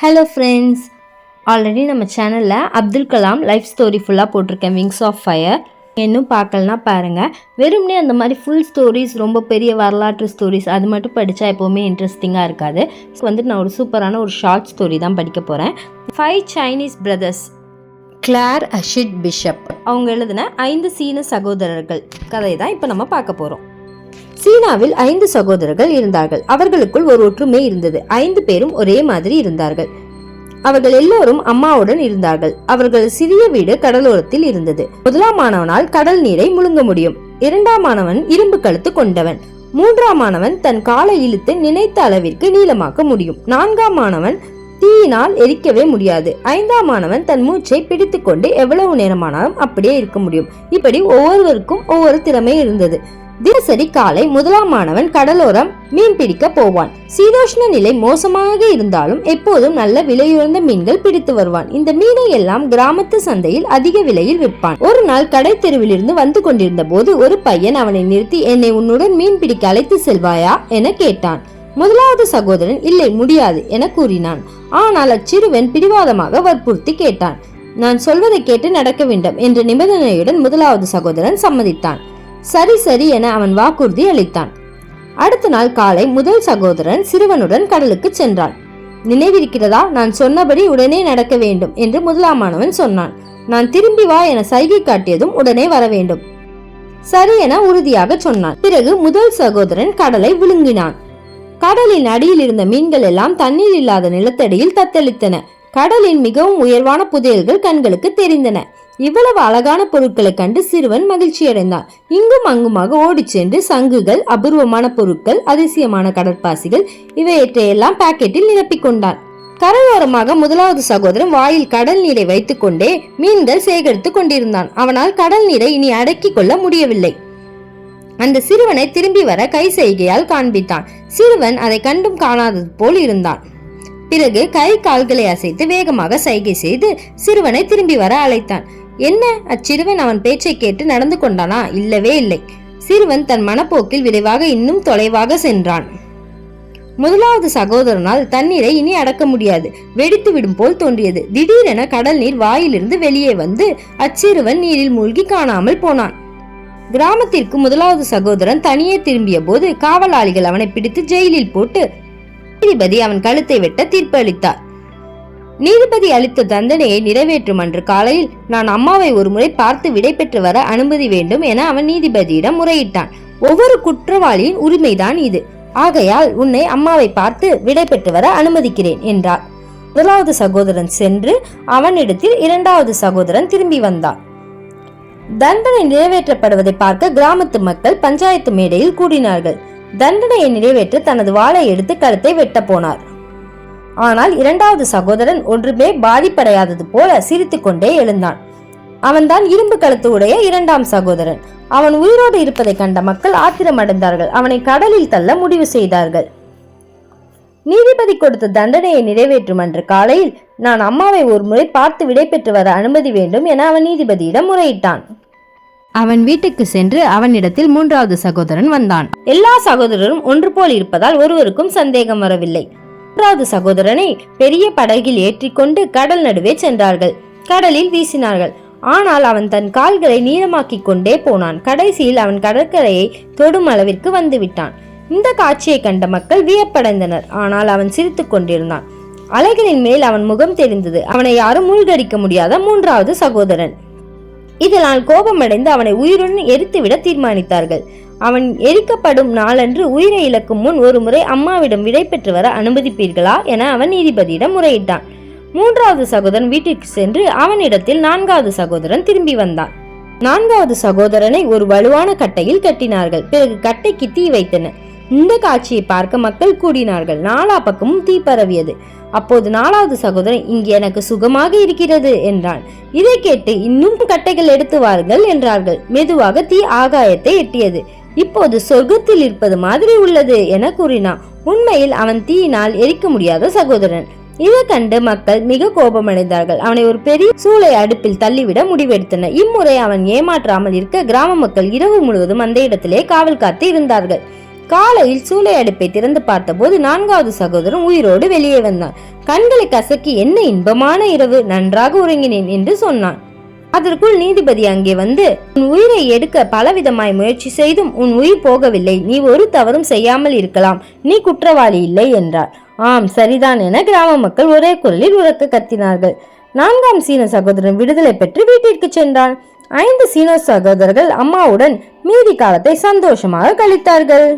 Hello friends already நம்ம சேனலில் Abdul Kalam life story ஃபுல்லாக போட்டிருக்கேன் விங்ஸ் ஆஃப் ஃபயர் இன்னும் பார்க்கலனா பாருங்கள் வெறும்னே அந்த மாதிரி ஃபுல் ஸ்டோரிஸ் ரொம்ப பெரிய வரலாற்று ஸ்டோரிஸ் அது மட்டும் படித்தா எப்போவுமே இன்ட்ரெஸ்டிங்காக இருக்காது. ஸோ வந்துட்டு நான் ஒரு சூப்பரான ஒரு ஷார்ட் ஸ்டோரி தான் படிக்க போகிறேன் five Chinese brothers Claire Huchet Bishop அவங்க எழுதின ஐந்து சீன சகோதரர்கள் கதை தான் இப்போ நம்ம பார்க்க போகிறோம் சீனாவில் ஐந்து சகோதரர்கள் இருந்தார்கள். அவர்களுக்குள் ஒரு ஒற்றுமை இருந்தது. ஐந்து பேரும் ஒரே மாதிரி இருந்தார்கள். அவர்கள் எல்லோரும் அம்மாவுடன் இருந்தார்கள். அவர்கள் சிறிய வீடு கடலோரத்தில் இருந்தது. முதலாம் மாணவனால் கடல் நீரை முழுங்க முடியும். இரண்டாம் மாணவன் இரும்பு கழுத்து கொண்டவன். மூன்றாம் மாணவன் தன் காலை இழுத்து நினைத்த அளவிற்கு நீளமாக்க முடியும். நான்காம் மாணவன் தீயினால் எரிக்கவே முடியாது. ஐந்தாம் மாணவன் தன் மூச்சை பிடித்துக்கொண்டு எவ்வளவு நேரமானாலும் அப்படியே இருக்க முடியும். இப்படி ஒவ்வொருவருக்கும் ஒவ்வொரு திறமை இருந்தது. தினசரி காலை முதலாம் மாணவன் கடலோரம் மீன் பிடிக்க போவான். சீதோஷ்ண நிலை மோசமாக இருந்தாலும் எப்போதும் நல்ல விலையுயர்ந்த மீன்கள் பிடித்து வருவான். இந்த மீனை எல்லாம் கிராமத்து சந்தையில் அதிக விலையில் விற்பான். ஒரு நாள் கடை தெருவிலிருந்து வந்து கொண்டிருந்த போது ஒரு பையன் அவனை நிறுத்தி என்னை உன்னுடன் மீன் பிடிக்க அழைத்து செல்வாயா? என கேட்டான். முதலாவது சகோதரன் இல்லை முடியாது என கூறினான். ஆனால் அச்சிறுவன் பிடிவாதமாக வற்புறுத்தி கேட்டான். நான் சொல்வதை கேட்டு நடக்க வேண்டும் என்ற நிபந்தனையுடன் முதலாவது சகோதரன் சம்மதித்தான். சரி சரி என அவன் வாக்குறுதி அளித்தான். அடுத்த நாள் காலை முதல் சகோதரன் சிறுவனுடன் கடலுக்கு சென்றான். நினைவிருக்கிறதா? நான் சொன்னபடி உடனே நடக்க வேண்டும் என்று முதலாமானவன் சொன்னான். நான் திரும்பி வா என சைகை காட்டியதும் உடனே வர வேண்டும். சரி என உறுதியாக சொன்னான். பிறகு முதல் சகோதரன் கடலை விழுங்கினான். கடலின் அடியில் இருந்த மீன்கள் எல்லாம் தண்ணீர் இல்லாத நிலத்தடியில் தத்தளித்தன. கடலின் மிகவும் உயர்வான புதையல்கள் கண்களுக்கு தெரிந்தன. இவ்வளவு அழகான பொருட்களை கண்டு சிறுவன் மகிழ்ச்சி அடைந்தான் இங்கும் அங்குமாக ஓடிச் சென்று சங்குகள் அபூர்வமான பொருட்கள் அதிசயமான கடற்பாசிகள் இவையற்றையெல்லாம் பாக்கெட்டில் நிரப்பிக் கொண்டான். கரையோரமாக முதலாவது சகோதரன் வாயில் கடல் நீரை வைத்துக் கொண்டே மீன்கள் சேகரித்துக் கொண்டிருந்தான். அவனால் கடல் நீரை இனி அடக்கிக் கொள்ள முடியவில்லை. அந்த சிறுவனை திரும்பி வர கை செய்கையால் காண்பித்தான். சிறுவன் அதை கண்டும் காணாதது போல் இருந்தான். பிறகு கை கால்களை அசைத்து வேகமாக சைகை செய்து சிறுவனை திரும்பி வர அழைத்தான். என்ன? அச்சிறுவன் அவன் பேச்சை கேட்டு நடந்து கொண்டானா? இல்லவே இல்லை. சிறுவன் தன் மனப்போக்கில் விரைவாக இன்னும் தொலைவாக சென்றான். முதலாவது சகோதரனால் தண்ணீரை இனி அடக்க முடியாது. வெடித்து விடும் போல் தோன்றியது. திடீரென கடல் நீர் வாயிலிருந்து வெளியே வந்து அச்சிறுவன் நீரில் மூழ்கி காணாமல் போனான். கிராமத்திற்கு முதலாவது சகோதரன் தனியே திரும்பிய போது காவலாளிகள் அவனை பிடித்து ஜெயிலில் போட்டு நீதிபதி அவன் கழுத்தை வெட்ட தீர்ப்பு அளித்தார் நீதிபதி அளித்த தண்டனையை நிறைவேற்றும் அன்று காலையில் நான் அம்மாவை ஒரு முறை பார்த்து விடைபெற்று வர அனுமதி வேண்டும் என அவன் நீதிபதியிடம் முறையிட்டான். ஒவ்வொரு குற்றவாளியின் உரிமைதான் இது. ஆகையால் உன்னை அம்மாவை பார்த்து விடைபெற்று வர அனுமதிக்கிறேன் என்றார். முதலாவது சகோதரன் சென்று அவனிடத்தில் இரண்டாவது சகோதரன் திரும்பி வந்தான். தண்டனை நிறைவேற்றப்படுவதை பார்க்க கிராமத்து மக்கள் பஞ்சாயத்து மேடையில் கூடினார்கள். தண்டனையை நிறைவேற்ற தனது வாளை எடுத்து கழுத்தை வெட்ட போனார். ஆனால் இரண்டாவது சகோதரன் ஒன்றுமே பாதிப்படையாதது போல சிரித்துக்கொண்டே எழுந்தான். அவன்தான் இரும்பு கழுத்து உடைய இரண்டாம் சகோதரன். அவன் உயிரோடு இருப்பதை கண்ட மக்கள் ஆத்திரமடைந்தார்கள். அவனை கடலில் தள்ள முடிவு செய்தார்கள். நீதிபதி கொடுத்த தண்டனையை நிறைவேற்றும் அன்று காலையில் நான் அம்மாவை ஒரு முறை பார்த்து விடை பெற்று வர அனுமதி வேண்டும் என அவன் நீதிபதியிடம் முறையிட்டான். அவன் வீட்டுக்கு சென்று அவனிடத்தில் மூன்றாவது சகோதரன் வந்தான். எல்லா சகோதரரும் ஒன்று போல் இருப்பதால் ஒருவருக்கும் சந்தேகம் வரவில்லை. மூன்றாவது சகோதரனை பெரிய படகில் ஏற்றிக்கொண்டு கடல் நடுவே சென்றார்கள். கடலில் வீசினார்கள். ஆனால் அவன் தன் கால்களை நீளமாக்கிக் கொண்டே போனான். கடைசியில் அவன் கடற்கரையை தொடும் அளவிற்கு வந்துவிட்டான். இந்த காட்சியை கண்ட மக்கள் வியப்படைந்தனர். ஆனால் அவன் சிரித்துக் கொண்டிருந்தான். அலைகளின் மேல் அவன் முகம் தெரிந்தது. அவனை யாரும் மூழ்கடிக்க முடியாத மூன்றாவது சகோதரன். இதனால் கோபமடைந்து அவனை உயிருடன் எரித்துவிட தீர்மானித்தார்கள். அவன் எரிக்கப்படும் நாளன்று உயிரை இழக்கும் முன் ஒரு முறை அம்மாவிடம் விடை பெற்று வர அனுமதிப்பீர்களா என அவன் நீதிபதியிடம் முறையிட்டான். மூன்றாவது சகோதரன் வீட்டிற்கு சென்று அவனிடத்தில் நான்காவது சகோதரன் திரும்பி வந்தான். நான்காவது சகோதரனை ஒரு வலுவான கட்டையில் கட்டினார்கள். பிறகு கட்டைக்கு தீ வைத்தனர். இந்த காட்சியை பார்க்க மக்கள் கூடினார்கள். நாலா பக்கமும் தீ பரவியது. அப்போது நாலாவது சகோதரன் இங்கு எனக்கு சுகமாக இருக்கிறது என்றான். இதை கேட்டு இன்னும் கட்டைகள் எடுத்து வாருங்கள் என்றார்கள். மெதுவாக தீ ஆகாயத்தை எட்டியது. இப்போது சொர்க்கத்தில் இருப்பது மாதிரி உள்ளது என கூறினான். உண்மையில் அவன் தீயினால் எரிக்க முடியாத சகோதரன். இதை கண்டு மக்கள் மிக கோபமடைந்தார்கள். அவனை ஒரு பெரிய சூளை அடுப்பில் தள்ளிவிட முடிவெடுத்தனர். இம்முறை அவன் ஏமாற்றாமல் இருக்க கிராம மக்கள் இரவு முழுவதும் அந்த இடத்திலே காவல் காத்து இருந்தார்கள். காலையில் சூளை அடுப்பை திறந்து பார்த்தபோது நான்காவது சகோதரன் உயிரோடு வெளியே வந்தான். கண்களை கசக்கி என்ன இன்பமான இரவு நன்றாக உறங்கினேன் என்று சொன்னான். அதற்குள் நீதிபதி அங்கே வந்து உன் உயிரை எடுக்க பலவிதமாய் முயற்சி செய்தும் உன் உயிர் போகவில்லை. நீ ஒரு தவறும் செய்யாமல் இருக்கலாம். நீ குற்றவாளி இல்லை என்றார். ஆம் சரிதான் என கிராம மக்கள் ஒரே குரலில் உறக்க கத்தினார்கள். நான்காம் சீன சகோதரன் விடுதலை பெற்று வீட்டிற்கு சென்றான். ஐந்து சீன சகோதரர்கள் அம்மாவுடன் மீதி காலத்தை சந்தோஷமாக கழித்தார்கள்.